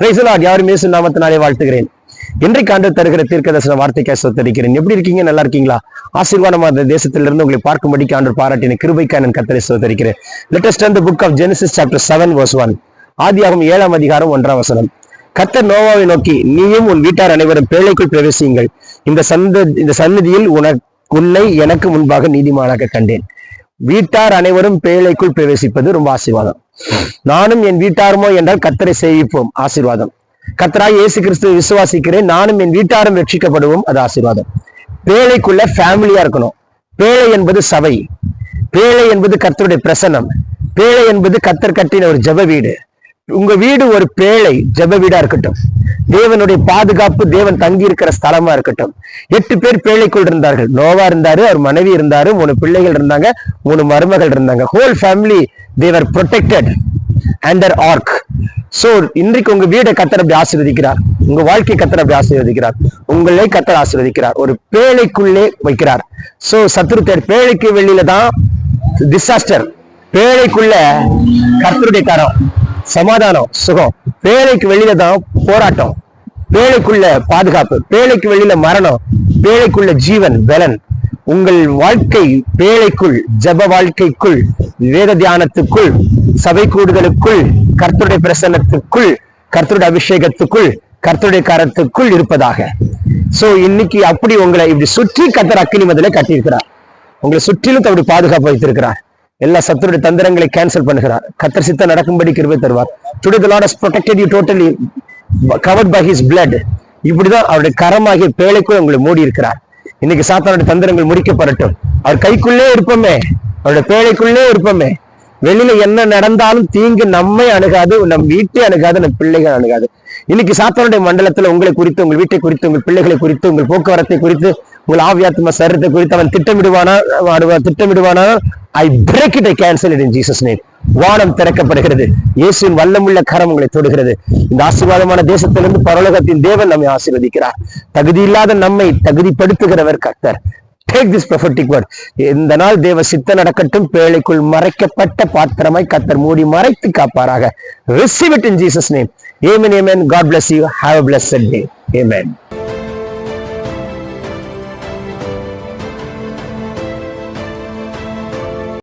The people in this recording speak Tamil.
பிரைசலாட் யாரும் இயேசு நாமத்தினாலே வாழ்த்துகிறேன். இன்றைக்கு ஆண்டு தருகிற தீர்க்கதர்சன வார்த்தைக்காக சொத்தரிக்கிறேன் எப்படி இருக்கீங்க? நல்லா இருக்கீங்களா? ஆசீர்வாதமான தேசத்திலிருந்து உங்களை பார்க்கும்படிக்கு ஆண்டு பாராட்டின கிருபைக்காக நான் கத்தரை சொத்தரிக்கிறேன் லேட்டஸ்ட் அந்த book of Genesis chapter seven verse one ஆதியாகும் ஏழாம் அதிகாரம் ஒன்றாம் வசனம். கத்தர் நோவாவை நோக்கி நீயும் உன் வீட்டார் அனைவரும் பேழைக்குள் பிரவேசியுங்கள். இந்த சந்த இந்த சந்நிதியில் உன உன்னை எனக்கு முன்பாக நீதிமானாக கண்டேன். வீட்டார் அனைவரும் பேழைக்குள் பிரவேசிப்பது ரொம்ப ஆசீர்வாதம். நானும் என் வீட்டாருமோ என்றால் கத்தரை சேவிப்போம். ஆசீர்வாதம். கத்தராய் இயேசு கிறிஸ்துவை விசுவாசிக்கிறேன். நானும் என் வீட்டாரும் ரட்சிக்கப்படுவோம். அது ஆசீர்வாதம். பேழைக்குள்ள ஃபேமிலியா இருக்கணும். பேழை என்பது சபை. பேழை என்பது கர்த்தருடைய பிரசன்னம். பேழை என்பது கத்தர் கட்டின ஒரு ஜப வீடு. உங்க வீடு ஒரு பேழை ஜெப வீடா இருக்கட்டும். தேவனுடைய பாதுகாப்பு தேவன் தங்கி இருக்கிற ஸ்தலமா இருக்கட்டும். எட்டு பேர் பேழைக்குள் இருந்தார்கள். நோவா இருந்தாரு அவர் மனைவி இருந்தாரு மூணு பிள்ளைகள் இருந்தாங்க மூணு மருமகள் இருந்தாங்க. Whole family they were protected under ark so இன்றைக்கு உங்க வீடை கத்தர் அப்படி ஆசீர்வதிக்கிறார். உங்க வாழ்க்கை கத்தர் அப்படி ஆசீர்வதிக்கிறார். உங்களை கத்தர் ஆசீர்வதிக்கிறார். ஒரு பேழைக்குள்ளே வைக்கிறார். சோ சத்ருத்தர் பேழைக்கு வெளியில தான் டிசாஸ்டர் பேழைக்குள்ள கத்தருடைய கரம். சமாதானம் சுகம். பேழைக்கு வெளியில தான் போராட்டம். பேழைக்குள்ள பாதுகாப்பு பேழைக்கு வெளியில மரணம் பேழைக்குள்ள ஜீவன் பலன். உங்கள் வாழ்க்கை பேழைக்குள் ஜப வாழ்க்கைக்குள் வேத தியானத்துக்குள் சபை கூடுதலுக்குள் கர்த்தருடைய பிரசன்னத்துக்குள் கர்த்தருடைய அபிஷேகத்துக்குள் கர்த்தருடைய கரத்துக்குள் இருப்பதாக. சோ இன்னைக்கு அப்படி உங்களை இப்படி சுற்றி கத்தர் அக்கினி மதில கட்டியிருக்கிறார். உங்களை சுற்றிலும் தன்னுடைய பாதுகாப்பு வைத்திருக்கிறார். எல்லா சத்துருடைய தந்திரங்களை கேன்சல் பண்ணுகிறார். கத்தர் சித்த நடக்கும்படி கிருபை தருவார். Today the Lord has protected you totally covered by his blood. இப்படிதான் அவருடைய கரமாகிய பேழைக்குள் உங்களை மூடி இருக்கிறார் இன்னைக்கு சாத்தானுடைய தந்திரங்கள் முடிக்கப்படட்டும். அவர் கைக்குள்ளே இருப்போமே. அவருடைய பேழைக்குள்ளே இருப்போமே. வெளியில என்ன நடந்தாலும் தீங்கு நம்மை அணுகாது நம் வீட்டை அணுகாது நம் பிள்ளைகள் அணுகாது. இன்னைக்கு சாத்தானுடைய மண்டலத்துல உங்களை குறித்து உங்கள் வீட்டை குறித்து உங்கள் பிள்ளைகளை குறித்து உங்கள் போக்குவரத்தை குறித்து உங்கள் ஆவியாத்ம சரீரத்தை குறித்து அவன் திட்டமிடுவானா திட்டமிடுவானா? I break it I cancel it in Jesus name வானம் திறக்கப்படுகிறது. இயேசுவின் வல்லமுள்ள கரம் உங்களை தொடுகிறது. இந்த ஆசீர்வாதமான தேசத்திலிருந்து பரலோகத்தின் தேவன் நம்மை ஆசீர்வதிக்கிறார். தகுதி இல்லாத நம்மை தகுதிப்படுத்துகிறவர் கர்த்தர். டேக் திஸ் ப்ரொஃபட்டிக் வேர்ட் இந்த நாள் தேவ சித்த நடக்கட்டும். பேழைக்குள் மறைக்கப்பட்ட பாத்திரமாய் கத்தர் மூடி மறைத்து காப்பாராக. Receive it in Jesus name amen amen God bless you have blessed day amen